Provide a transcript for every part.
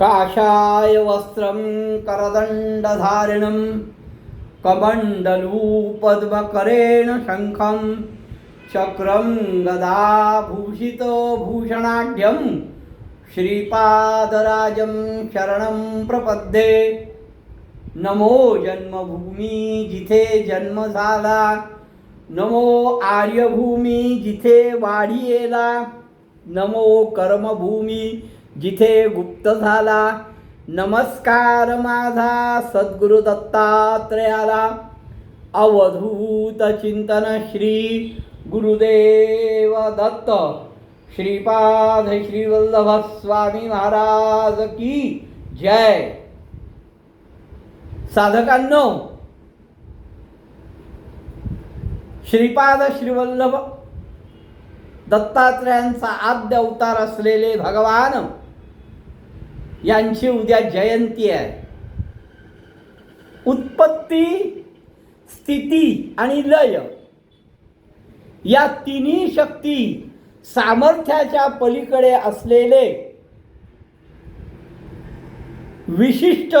काषाय वस्त्रं करदण्डधारिणं कमण्डलूपद्मकरेण शङ्खं चक्रं गदाभूषितभूषणाढ्यं श्रीपादराजं शरणं प्रपद्ये। नमो जन्मभूमी जिथे जन्म झाला नमो आर्यभूमी जिथे वाढीला नमो कर्मभूमी जिथे गुप्त झाला नमस्कार माझा सद्गुरु दत्तात्रयाला. अवधूत चिंतन श्री गुरुदेव दत्त. श्रीपाद श्रीवल्लभ स्वामी महाराज की जय. साधकांनो श्रीपाद श्रीवल्लभ दत्तात्रयांचा आद्य अवतार असलेले भगवान यांची उद्या जयंती आहे. उत्पत्ती स्थिती आणि लय. या तिन्ही शक्ती सामर्थ्याच्या पलीकडे असलेले विशिष्ट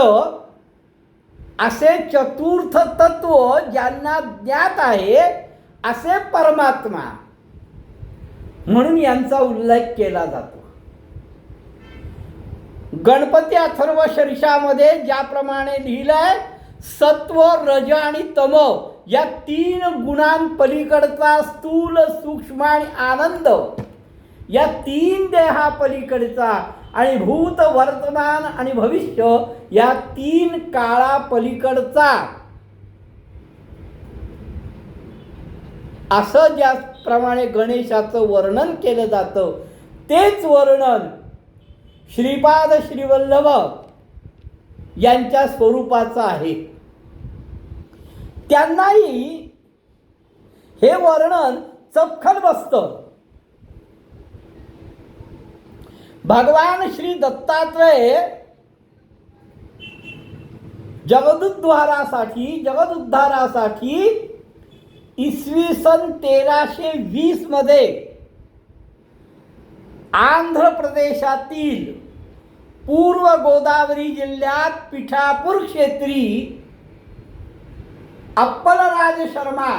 असे चतुर्थ तत्व ज्यांना ज्ञात आहे असे परमात्मा. म्हणून यांचा उल्लेख केला जातो. गणपती अथर्व शीर्षामध्ये ज्याप्रमाणे आहे सत्व रज आणि तम या तीन गुणांपलीकडचा स्थूल सूक्ष्म आणि आनंद. या तीन देहापलीकडचा आणि भूत वर्तमान आणि भविष्य या तीन काळापलीकडचा असं ज्याप्रमाणे गणेशाचं वर्णन केलं जातं तेच वर्णन श्रीपाद श्रीवल्लभ यांच्या स्वरूपाचं आहे. त्यांनाही हे वर्णन चपखल बसतं. भगवान श्री दत्तात्रय जगदुद्धारासाठी जगदुद्धारासाठी इसवी सन तेराशे वीसमध्ये आंध्र प्रदेशातील पूर्व गोदावरी जिल्ह्यात पिठापूर क्षेत्री अप्पलराज शर्मा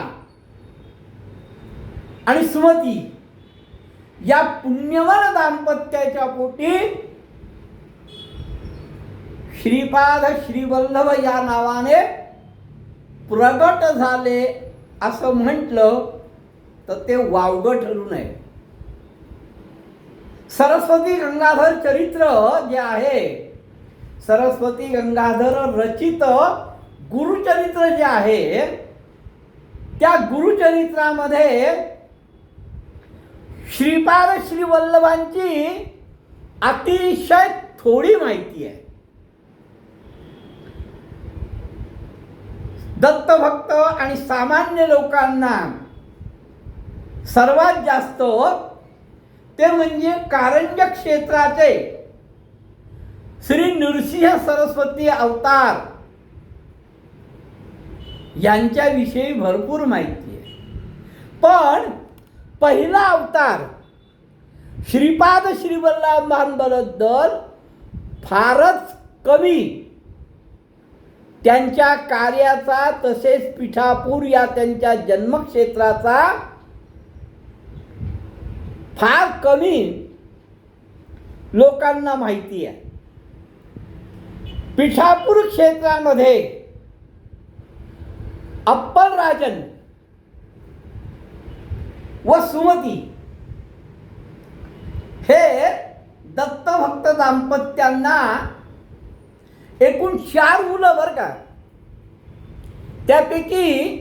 आणि सुमती या पुण्यवान दाम्पत्याच्या पोटी श्रीपाद श्रीवल्लभ या नावाने प्रगट झाले असं म्हटलं तर ते वावगं ठरू नये. सरस्वती गंगाधर चरित्र जे आहे सरस्वती गंगाधर रचित गुरुचरित्र जे आहे त्या गुरुचरित्रामध्ये श्रीपाद श्रीवल्लभांची अतिशय थोडी माहिती आहे. दत्तभक्त आणि सामान्य लोकांना सर्वात जास्त ते म्हणजे कारंज क्षेत्राचे. श्री नृसिंह सरस्वती अवतार. यांच्याविषयी भरपूर माहिती आहे. पण पहिला अवतार श्रीपाद श्रीवल्लभांबद्दल फारच कमी. त्यांच्या कार्याचा तसेच पिठापूर या त्यांच्या जन्मक्षेत्राचा फार कमी लोकांना माहिती आहे. पिठापूर क्षेत्रामध्ये अप्पल राजन व सुमती हे दत्तभक्त दाम्पत्यांना एकूण चार मुलं बरं का. त्यापैकी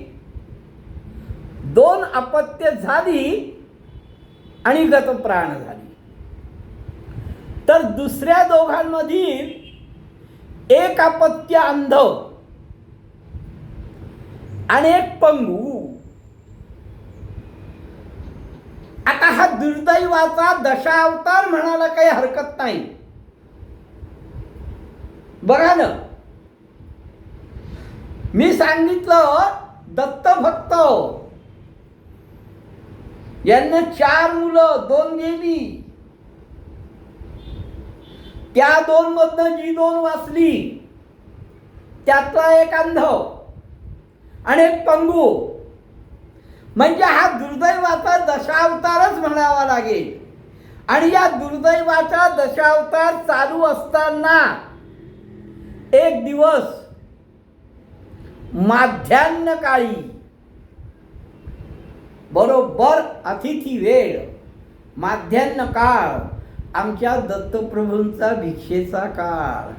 दोन अपत्य झाली. आणि गतप्राण झाली. तर दुसऱ्या दोघांमधील एक अपत्य अंध आणि एक पंगू. आता हा दुर्दैवाचा दशावतार म्हणायला काही हरकत नाही. बघा ना. मी सांगितलं दत्तभक्त यांना चार मुलं दोन गेली. त्या दोन मधनं जी दोन वाचली त्यातला एक अंध आणि एक पंगू. म्हणजे हा दुर्दैवाचा दशावतारच म्हणावा लागेल. आणि या दुर्दैवाचा दशावतार चालू असताना एक दिवस माध्यान्ह काळी बरोबर अतिथी वेळ माध्यान्ह काळ आमच्या दत्तप्रभूंचा भिक्षेचा काळ.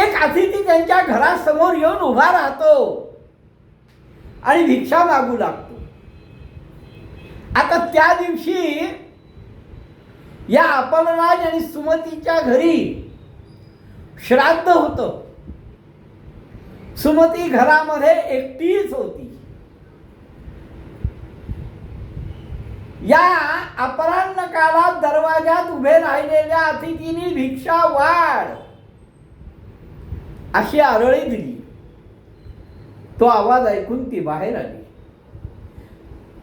एक अतिथी त्यांच्या घरासमोर येऊन उभा राहतो आणि भिक्षा मागू लागतो. आता त्या दिवशी या अपलराज आणि सुमतीच्या घरी श्राद्ध होतं. सुमती घरामध्ये एकटीच होती. या अपराह्न काळात दरवाजात उभे राहिलेल्या अतिथींनी भिक्षा वाढ अशी आरळी दिली. तो आवाज ऐकून ती बाहेर आली.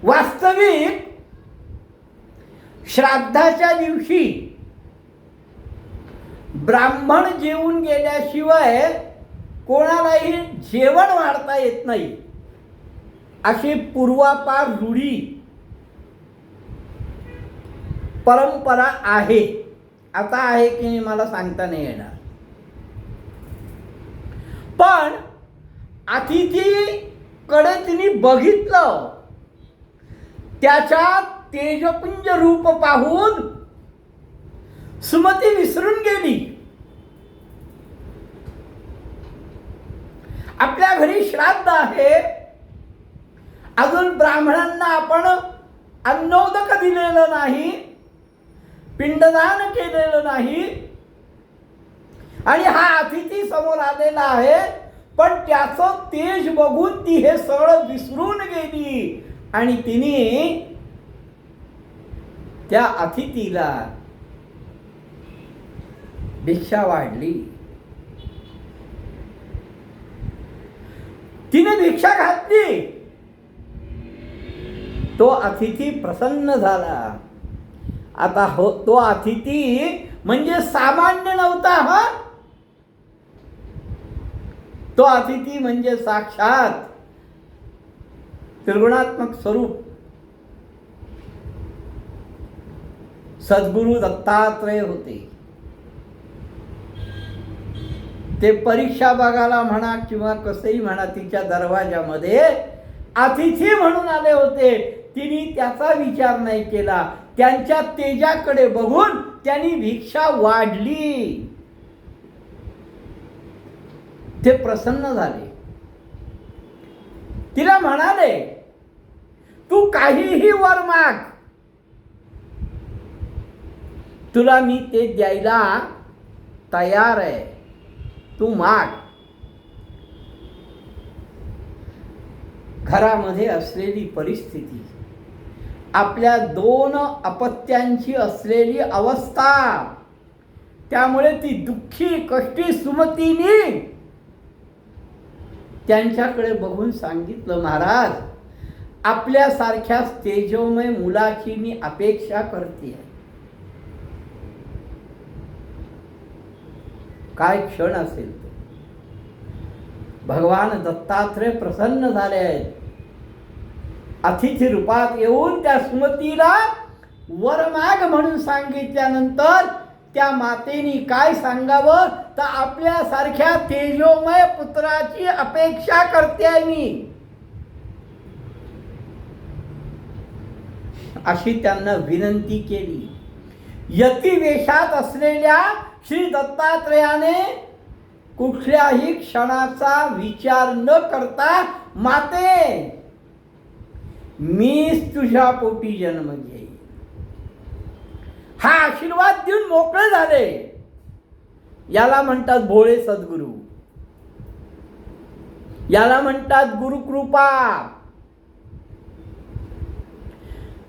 वास्तविक श्राद्धाच्या दिवशी ब्राह्मण जेवून गेल्याशिवाय कोणालाही जेवण वाढता येत नाही. अशी पूर्वापार रूढी परंपरा आहे. आता आहे की नाही मला सांगता नाही येणार. पण अतिथीकडे तिने बघितलं. त्याच्या तेजपुंज रूप पाहून सुमती विसरून गेली. आपल्या घरी श्राद्ध आहे. अजून ब्राह्मणांना आपण अन्नोदक दिलेलं नाही. पिंडदान केलेलं नाही. आणि हा अतिथी समोर आलेला आहे पण त्याचं तेज बघून ती हे सगळं विसरून गेली. आणि तिने त्या अतिथीला भिक्षा वाढली. तिने भिक्षा घातली. तो अतिथी प्रसन्न झाला. आता हो तो अतिथी म्हणजे सामान्य नव्हता हा? तो अतिथी म्हणजे साक्षात त्रिगुणात्मक स्वरूप. सद्गुरु दत्तात्रय होते. ते परीक्षा बघायला म्हणा किंवा कसंही म्हणा तिच्या दरवाजामध्ये अतिथी म्हणून आले होते. तिने त्याचा विचार नाही केला. त्यांच्या तेजाकडे बघून त्यांनी भिक्षा वाढली. ते प्रसन्न झाले. तिला म्हणाले तू काहीही वर माग. तुला मी ते द्यायला तयार आहे. तू माग. घरामध्ये असलेली परिस्थिती आपल्या दोन अपत्यांची असलेली अवस्था. त्यामुळे ती दुःखी कष्टी सुमतीने त्यांच्याकडे बघून सांगितलं महाराज आपल्यासारख्या तेजोमय मुलाची मी अपेक्षा करते. काय क्षण असेल तो? भगवान दत्तात्रय प्रसन्न झाले आहेत. अतिथी रूपात येऊन त्या सुमतीला वरमाग म्हणून सांगितल्यानंतर त्या मातेनी काय सांगावं? तर आपल्यासारख्या तेजोमय पुत्राची अपेक्षा करते मी. अशी त्यांना विनंती केली. यतिवेशात असलेल्या श्री दत्तात्रयाने कुठल्याही क्षणाचा विचार न करता माते मीच तुझ्या पोटी जन्म घेईन. हा आशीर्वाद देऊन मोकळे झाले. याला म्हणतात भोळे सद्गुरू. याला म्हणतात गुरुकृपा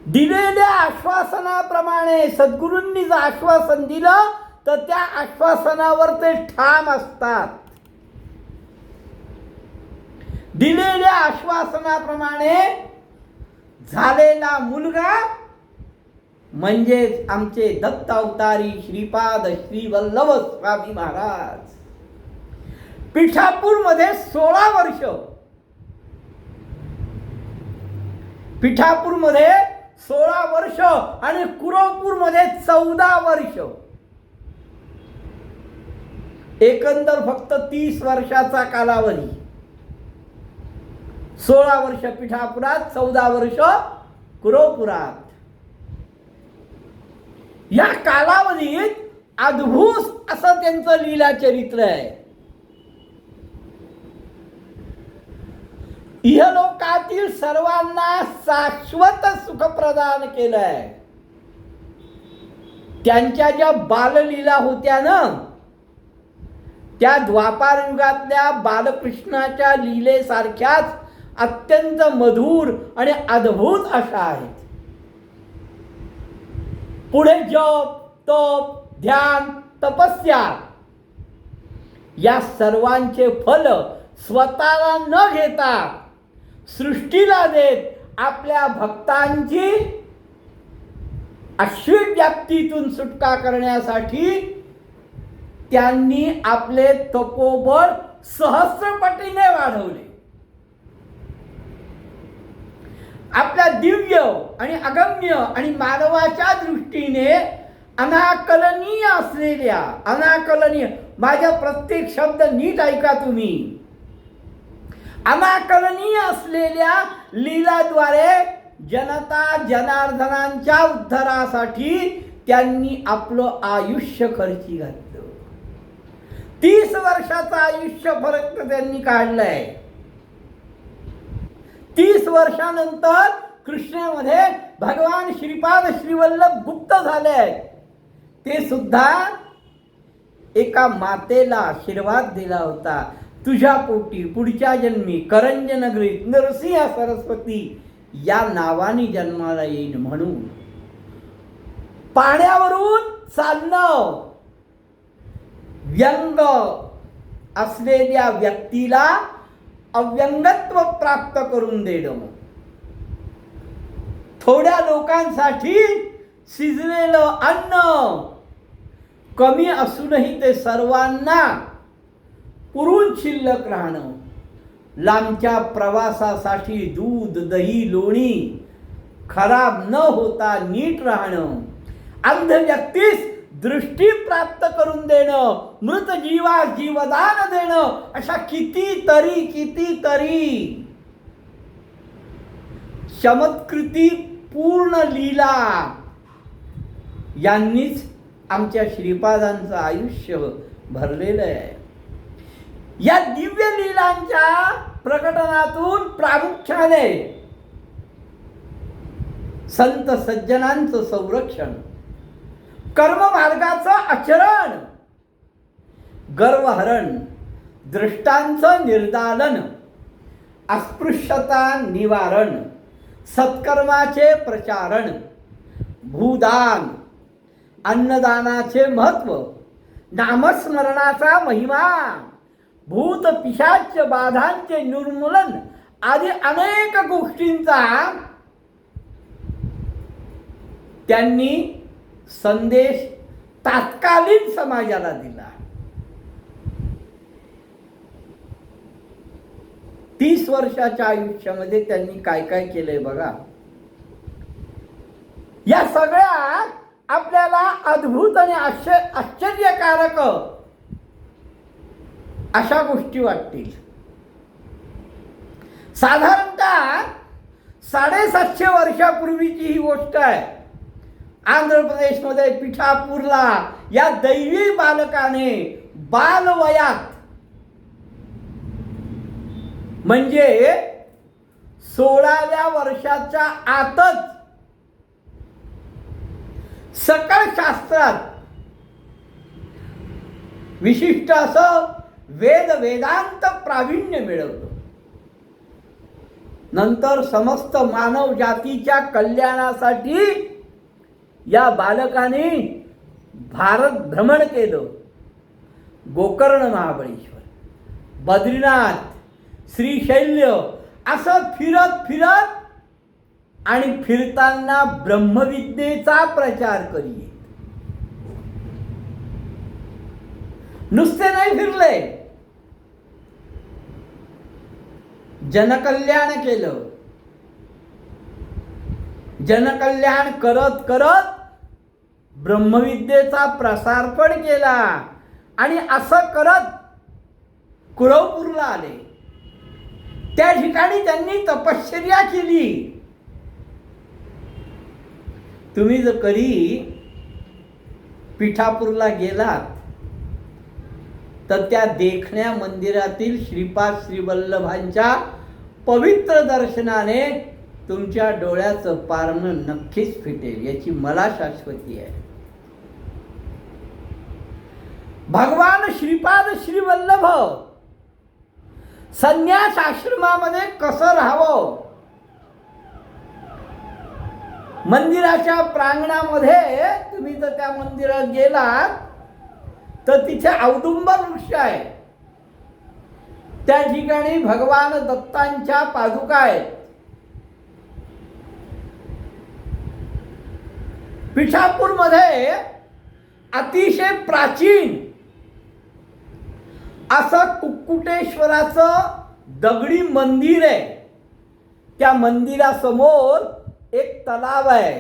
दिलेल्या आश्वासनाप्रमाणे सद्गुरूंनी जर आश्वासन दिलं तर त्या आश्वासनावर ते ठाम असतात. दिलेल्या आश्वासनाप्रमाणे झालेला मुलगा म्हणजेच आमचे दत्त अवतारी श्रीपाद श्री वल्लभ स्वामी महाराज. पिठापूरमध्ये सोळा वर्ष. पिठापूरमध्ये सोळा वर्ष आणि कुरवपूरमध्ये चौदा वर्ष. एकंदर फक्त तीस वर्षाचा कालावधी. सोळा वर्ष पिठापुरात चौदा वर्ष कुरोपुरात. या कालावधीत अद्भुत असं त्यांचं लीला चरित्र आहे. इहलोकातील सर्वांना शाश्वत सुख प्रदान केलंय. त्यांच्या ज्या बाललीला होत्या ना त्या द्वापार युगातल्या बालकृष्णाच्या लीलेसारख्याच अत्यंत मधुर आणि अद्भुत अशा आहेत. पुढे जप तप ध्यान तपस्या. या सर्वांचे फल स्वतःला न घेता सृष्टीला देत आपल्या भक्तांची अश्विव्याप्तीतून सुटका करण्यासाठी त्यांनी आपले तपोबळ सहस्रपटीने वाढवले. आपल्या दिव्य आणि अगम्य आणि मानवाच्या दृष्टीने अनाकलनीय असलेल्या अनाकलनीय माझ्या प्रत्येक शब्द नीट ऐका तुम्ही. अनाकलनीय असलेल्या लीलाद्वारे जनता जनार्दनांच्या उद्धारासाठी त्यांनी आपलं आयुष्य खर्ची घातलं. तीस वर्षाचं आयुष्य फरक त्यांनी काढलंय. तीस वर्षानंतर कृष्णामध्ये भगवान श्रीपाद श्रीवल्लभ गुप्त झाले आहेत. ते सुद्धा एका मातेला आशीर्वाद दिला होता. तुझ्या पोटी पुढच्या जन्मी करंज नगरीत नरसिंह सरस्वती या नावाने जन्माला येईल म्हणून. पाण्यावरून चालणं. व्यंग असलेल्या व्यक्तीला अव्यंगत्व प्राप्त करून देणं. थोड्या लोकांसाठी शिजलेलं अन्न कमी असूनही ते सर्वांना पुरून शिल्लक राहणं. लांबच्या प्रवासासाठी दूध दही लोणी खराब न होता नीट राहणं. अंध व्यक्तीस दृष्टी प्राप्त करून देणं मृत जीवा जीवदान देणं अशा कितीतरी कितीतरी चमत्कृती पूर्ण लीला यांनीच आमच्या श्रीपादांचं आयुष्य भरलेलं आहे. या दिव्य लीलांच्या प्रकटनातून प्रामुख्याने संत सज्जनांचं संरक्षण कर्ममार्गाचं आचरण. गर्वहरण दृष्टांचं निर्दालन अस्पृश्यता निवारण सत्कर्माचे प्रचारण भूदान अन्नदानाचे महत्त्व नामस्मरणाचा महिमा भूत पिशाच्य बाधांचे निर्मूलन आदी अनेक गोष्टींचा त्यांनी संदेश तात्कालीन समाजाला दिला. तीस वर्षाच्या आयुष्यामध्ये त्यांनी काय काय केलंय बघा. या सगळ्या आपल्याला अद्भुत आणि आश्चर्य आश्चर्यकारक अशा गोष्टी वाटतील. साधारणतः साडेसातशे वर्षापूर्वीची ही गोष्ट आहे. आंध्र प्रदेशमध्ये पिठापूरला या दैवी बालकाने बालवयात म्हणजे सोळाव्या वर्षाच्या आतच सकळ शास्त्रात विशिष्ट असं वेद वेदांत प्रावीण्य मिळवलं. नंतर समस्त मानव जातीच्या कल्याणासाठी या बालकाने भारत भ्रमण केलं. गोकर्ण महाबळेश्वर बद्रीनाथ श्रीशैल्य असं फिरत फिरत आणि फिरताना ब्रह्मविद्येचा प्रचार करीत. नुसते नाही फिरले. जनकल्याण केलं. जनकल्याण करत करत ब्रह्मविद्येचा प्रसार पण केला. आणि असं करत कुरवपूरला आले. त्या ठिकाणी त्यांनी तपश्चर्या केली. तुम्ही जर कधी पिठापूरला गेलात तर त्या देखण्या मंदिरातील श्रीपाद श्रीवल्लभांच्या पवित्र दर्शनाने तुमच्या डोळ्याचं पारणं नक्कीच फिटेल याची मला शाश्वती आहे. भगवान श्रीपाद श्रीवल्लभ। संन्यास आश्रमामध्ये कसं राहावं? मंदिराच्या प्रांगणामध्ये तुम्ही जर त्या मंदिरात गेलात तर तिथे औदुंबर वृक्ष आहे. त्या ठिकाणी भगवान दत्तांच्या पादुका आहेत. पिठापूरमध्ये अतिशय प्राचीन असं कुक्कुटेश्वराचं दगडी मंदिर आहे. त्या मंदिरासमोर एक तलाव आहे.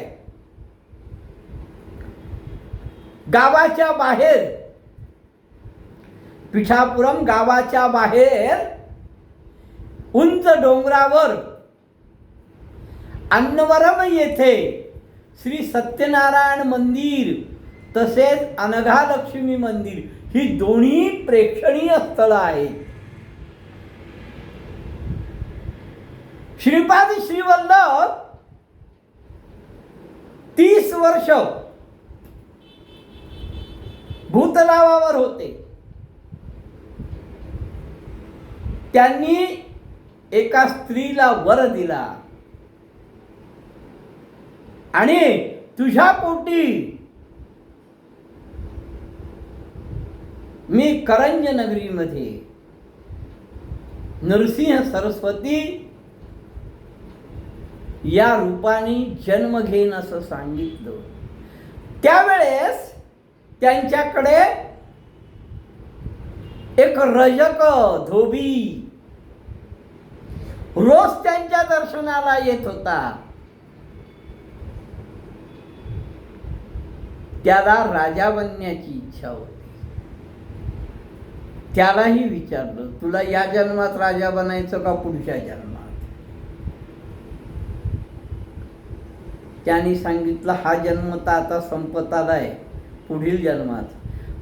गावाच्या बाहेर पिठापुरम गावाच्या बाहेर उंच डोंगरावर अन्नवरम येथे श्री सत्यनारायण मंदिर तसेच अनघालक्ष्मी मंदिर ही दोन्ही प्रेक्षणीय स्थळं आहेत. श्रीपाद श्रीवल्लभ तीस वर्ष भूतलावावर होते. त्यांनी एका स्त्रीला वर दिला. आणि तुझ्या पोटी मी करंज नगरीमध्ये नरसिंह सरस्वती या रूपाने जन्म घेईन असं सांगितलं. त्यावेळेस त्यांच्याकडे एक रजक धोबी रोज त्यांच्या दर्शनाला येत होता. त्याला राजा बनण्याची इच्छा होती. त्यालाही विचारलं तुला या जन्मात राजा बनायचं का पुढच्या जन्मात? त्यांनी सांगितलं हा जन्म तर आता संपत आलाय पुढील जन्मात.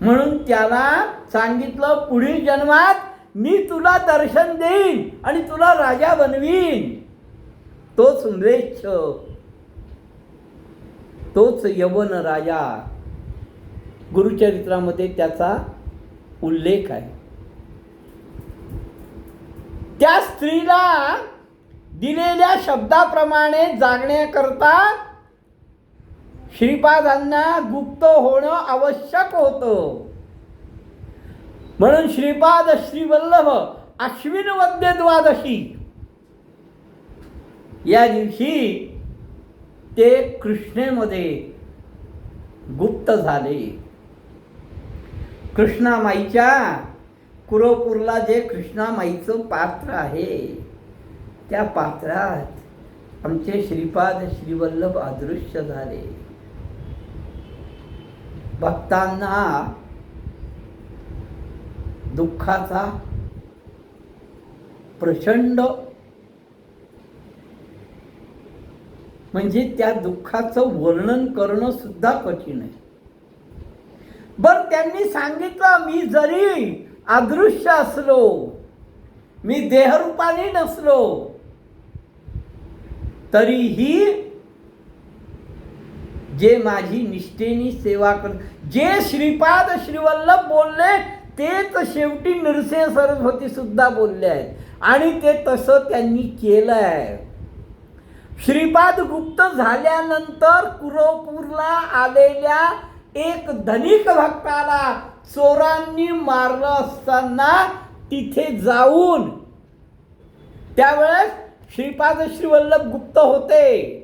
म्हणून त्याला सांगितलं पुढील जन्मात मी तुला दर्शन देईन आणि तुला राजा बनवीन. तोच म्लेच्छ तोच यवन राजा गुरुचरित्रामध्ये त्याचा उल्लेख आहे. स्त्रीला दिलेल्या शब्दाप्रमाणे जागण्याकरता श्रीपादांना गुप्त होणं आवश्यक होतं. म्हणून श्रीपाद श्रीवल्लभ अश्विन वद्य द्वादशी. या दिवशी ते कृष्णेमध्ये गुप्त झाले. कृष्णामाईच्या कुरोपूरला जे कृष्णामाईचं पात्र आहे त्या पात्रात आमचे श्रीपाद श्रीवल्लभ अदृश्य झाले. भक्तांना दुःखाचा प्रचंड म्हणजे त्या दुःखाचं वर्णन करणं सुद्धा कठीण आहे. बर त्यांनी सांगितलं मी जरी अदृश्य असलो. मी देहरूपाने नसलो. तरीही जे माझी निष्ठेनी सेवा कर जे श्रीपाद श्रीवल्लभ बोलले तेच शेवटी नृसिंह सरस्वती सुद्धा बोलले आहेत. आणि ते तसं त्यांनी केलं आहे श्रीपाद गुप्त झाल्यानंतर कुरोपूरला आलेल्या एक धनिक भक्ताला चोरांनी मारलं असताना तिथे जाऊन त्यावेळेस श्रीपाद श्रीवल्लभ गुप्त होते.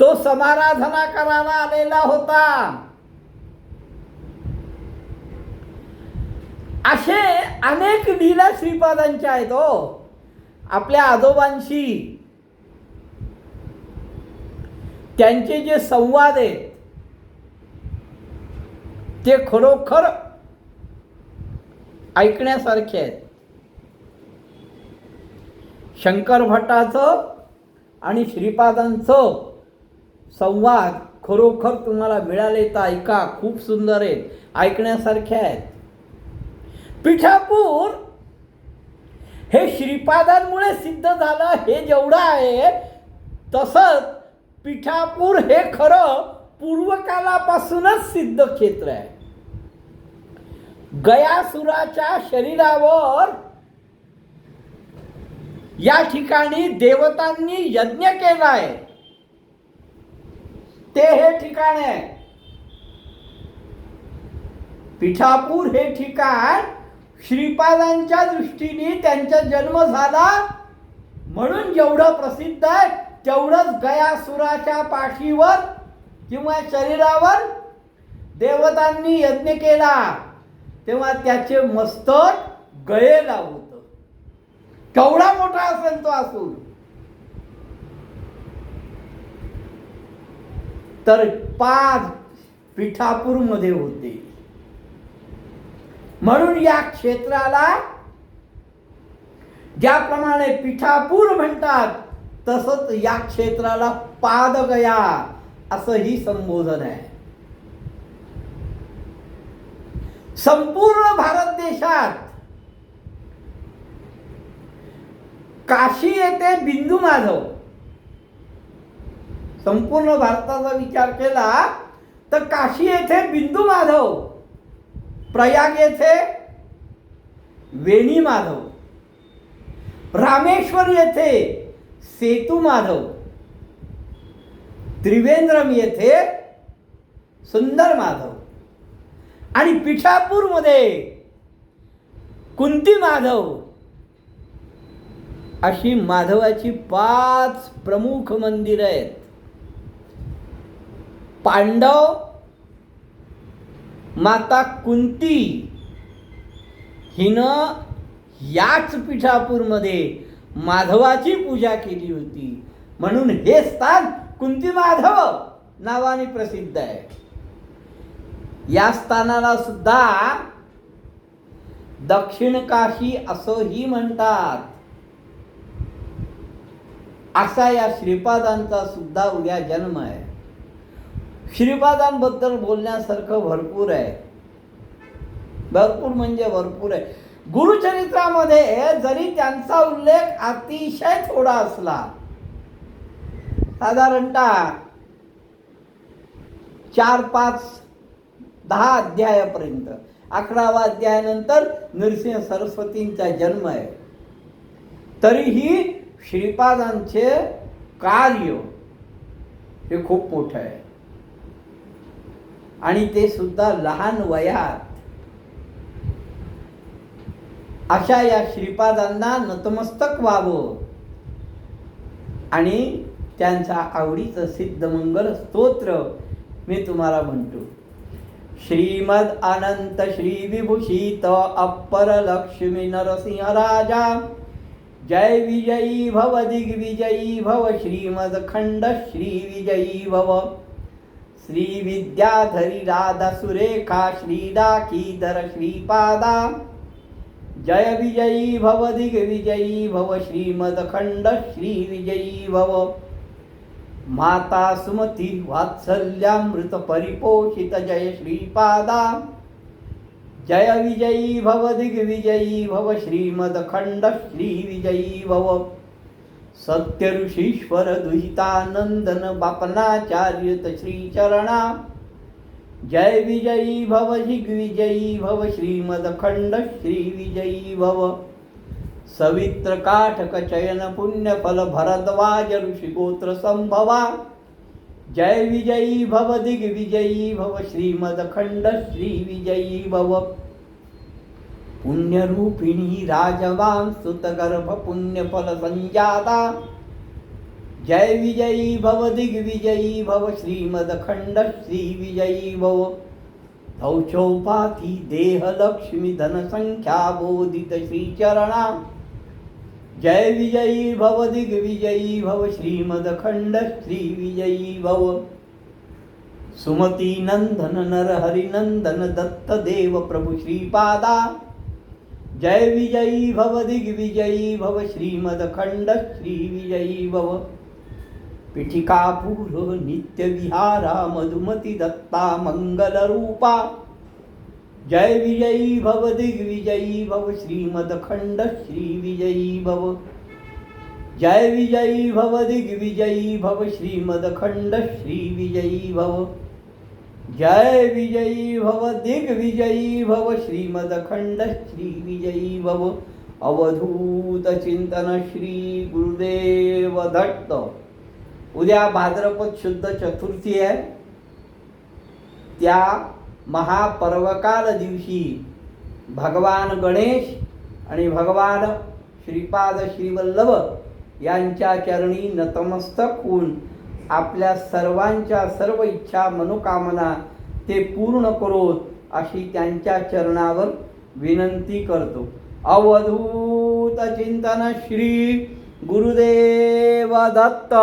तो समाराधना करायला आलेला होता. असे अनेक लीला श्रीपादांच्या आहेत हो. आपल्या आजोबांशी त्यांचे जे संवाद आहेत ते खरोखर ऐकण्यासारखे आहेत. शंकर भट्टाचं आणि श्रीपादांचं संवाद खरोखर तुम्हाला मिळाले तर ऐका खूप सुंदर आहेत ऐकण्यासारखे आहेत. पिठापूर हे श्रीपादांमुळे सिद्ध झालं हे जेवढं आहे तसंच पिठापूर हे खरं पूर्वकालापासूनच सिद्ध क्षेत्र आहे. गयासुराच्या शरीरावर या ठिकाणी देवतांनी यज्ञ केला आहे. ते हे ठिकाण आहे. पिठापूर हे ठिकाण श्रीपादांच्या दृष्टीने त्यांचा जन्म झाला म्हणून जेवढं प्रसिद्ध आहे तेवढंच गयासुराच्या पाठीवर किंवा शरीरावर देवतांनी यज्ञ केला तेव्हा त्याचे मस्तक गळेला होत. केवढा मोठा असेल तो असून. तर पाच पिठापूरमध्ये होते. म्हणून या क्षेत्राला ज्याप्रमाणे पिठापूर म्हणतात तसंच या क्षेत्राला पादगया असंही संबोधन आहे. संपूर्ण भारत देशात काशी येथे बिंदू माधव संपूर्ण भारताचा विचार केला तर काशी येथे बिंदू माधव प्रयाग येथे वेणी माधव रामेश्वर येथे सेतू माधव त्रिवेंद्रम येथे सुंदर माधव. आणि पिठापूरमध्ये कुंती माधव. अशी माधवाची पाच प्रमुख मंदिरं आहेत. पांडव माता कुंती हिनं याच पिठापूरमध्ये माधवाची पूजा केली होती. म्हणून हे स्थान कुंती माधव नावाने प्रसिद्ध आहे. या स्थानाला सुद्धा दक्षिण काशी असंही म्हणतात. असा या श्रीपादांचा सुद्धा उद्या जन्म आहे. श्रीपादांबद्दल बोलण्यासारखं भरपूर आहे. भरपूर म्हणजे भरपूर आहे. गुरुचरित्रामध्ये जरी त्यांचा उल्लेख अतिशय थोडा असला साधारणतः चार पाच दहा अध्यायापर्यंत. अकरावा अध्यायानंतर नरसिंह सरस्वतींचा जन्म आहे. तरीही श्रीपादांचे कार्य हे खूप मोठं आहे. आणि ते सुद्धा लहान वयात. अशा या श्रीपादांना नतमस्तक व्हावं. आणि त्यांचा आवडीचं सिद्धमंगल स्तोत्र मी तुम्हाला म्हणतो. श्रीमद अनंत श्री विभूषित अप्पर लक्ष्मी नरसिंह राजा जय विजयी भव दिग्विजयी भव श्रीमद खंड श्री विजयी भव। श्री विद्याधरी राधा सुरेखा श्रीदाकीधर श्रीपादा जय विजयी भव दिग्विजयी भव श्रीमद खंड श्री विजयी भव। माता सुमती वात्सल्यामृत परिपोषित जय श्रीपादा। जय विजयी भव दिग्विजयी भव श्रीमद खंड श्री विजयी भव। सत्य ऋषीश्वर दुहितानंदन बापनाचार्यत श्री चरणा जय विजयी भव दिग्विजयी भव श्रीमद खंड श्री विजयी भव। सवित्र काठक चयन पुण्य फल भरद्वाज ऋषिगोत्र संभवा। जय विजयी भव दिग्विजयी भव श्रीमद खंड श्री विजयी भव। पुण्यरूपिणी राजवां सुतगर्भ पुण्यफल संजाता। जय विजयी भव दिग्विजयी भव श्रीमदखंड श्री विजयी भव। धौचौपाती देह लक्ष्मी धन संख्या बोधित श्रीचरणा। जय विजयी भव दिग्विजयी भव श्रीमदखंड श्री विजयी भव। सुमती नंदन नर हरिनंदन दत्त देव प्रभु श्रीपादा। जय विजयी भव दिग्विजयी भव श्रीमदखंड श्री विजयी भव। पिठिकापूर नित्य विहारा मधुमती दत्ता मंगल रूपा जय विजयी भव दिग्विजयी भव श्रीमदखंड श्री विजयी भव। जय विजयी भव दिग्विजयी भव श्रीमदखंड श्री विजयी भव। जय विजयी भव दिग्विजयी भव श्रीमदखंड श्री विजयी भव। अवधूत चिंतन श्री गुरुदेव दत्त। उद्या भाद्रपद शुद्ध चतुर्थी आहे. त्या महापर्वकाल दिवशी भगवान गणेश आणि भगवान श्रीपाद श्रीवल्लभ यांच्या चरणी नतमस्तक होऊन आपल्या सर्वांच्या सर्व इच्छा मनोकामना ते पूर्ण करोत अशी त्यांच्या चरणावर विनंती करतो. अवधूत चिंतन श्री गुरुदेव दत्त.